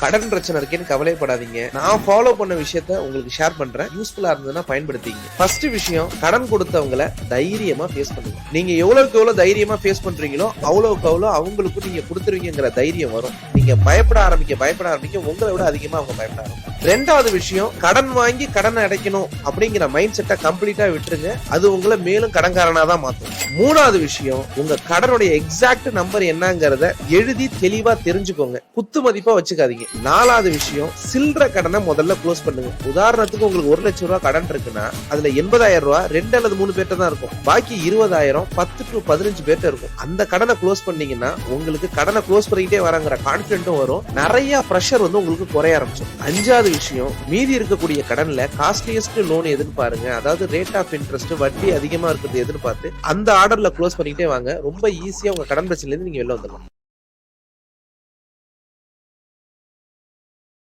கடன் பிரச்சனை இருக்கேன்னு கவலைப்படாதீங்க நான் ஃபாலோ பண்ண விஷயத்த உங்களுக்கு ஷேர் பண்றேன். யூஸ்ஃபுல்லா இருந்ததுன்னா பயன்படுத்திங்க. ஃபர்ஸ்ட் விஷயம் கடன் கொடுத்தவங்கள தைரியமா ஃபேஸ் பண்ணுங்க. நீங்க எவ்வளவுக்கு எவ்வளவு தைரியமா ஃபேஸ் பண்றீங்களோ அவ்வளவுக்கு அவ்வளவு அவங்களுக்கு நீங்க கொடுத்துருவீங்கிற தைரியம் வரும். நீங்க பயப்பட ஆரம்பிக்க பயப்பட ஆரம்பிக்க உங்களை விட அதிகமா அவங்க பயப்பட ஆரம்பிக்கும் ரெண்டாவது விஷயம் கடன் வாங்கி கடனை அடைக்கணும் அப்படிங்கிற மைண்ட் செட்டை கம்ப்ளீட்டா விட்டுருங்க. அது உங்களை மேலும் கடன்காரனா தான் மாத்தும். மூணாவது விஷயம் உங்க கடனுடைய எக்ஸாக்ட் நம்பர் என்னங்கிறத எழுதி தெளிவா தெரிஞ்சுக்கோங்க. குத்து மதிப்பா வச்சுக்காதீங்க. நாலாவது விஷயம் சில்லற கடனை முதல்ல க்ளோஸ் பண்ணுங்க. உதாரணத்துக்கு உங்களுக்கு ஒரு லட்சம் ரூபாய் கடன் இருக்குன்னா அதுல எண்பதாயிரம் ரூபாய் ரெண்டு அல்லது மூணு பேர்ட்ட தான் இருக்கும். பாக்கி இருபதாயிரம் பத்து டு பதினஞ்சு பேர்ட்ட இருக்கும். அந்த கடனை க்ளோஸ் பண்ணீங்கன்னா உங்களுக்கு கடனை க்ளோஸ் பண்ணிக்கிட்டே வரங்கிற கான்பிடென்ட்டும் வரும். நிறைய ப்ரெஷர் வந்து உங்களுக்கு குறைய ஆரம்பிச்சிடும். அஞ்சாவது விஷயம். மீதி இருக்கக்கூடிய கடன்ல காஸ்ட்லியஸ்ட் லோன் எதுன்னு பாருங்க. அதாவது ரேட் ஆஃப் இன்ட்ரெஸ்ட் வட்டி அதிகமா இருக்கிறது எதுன்னு பார்த்து அந்த ஆர்டர்ல க்ளோஸ் பண்ணிக்கிட்டே வாங்க. ரொம்ப ஈஸியா உங்க கடன் பிரச்சனைல இருந்து நீங்க வெளில வந்துடலாம்.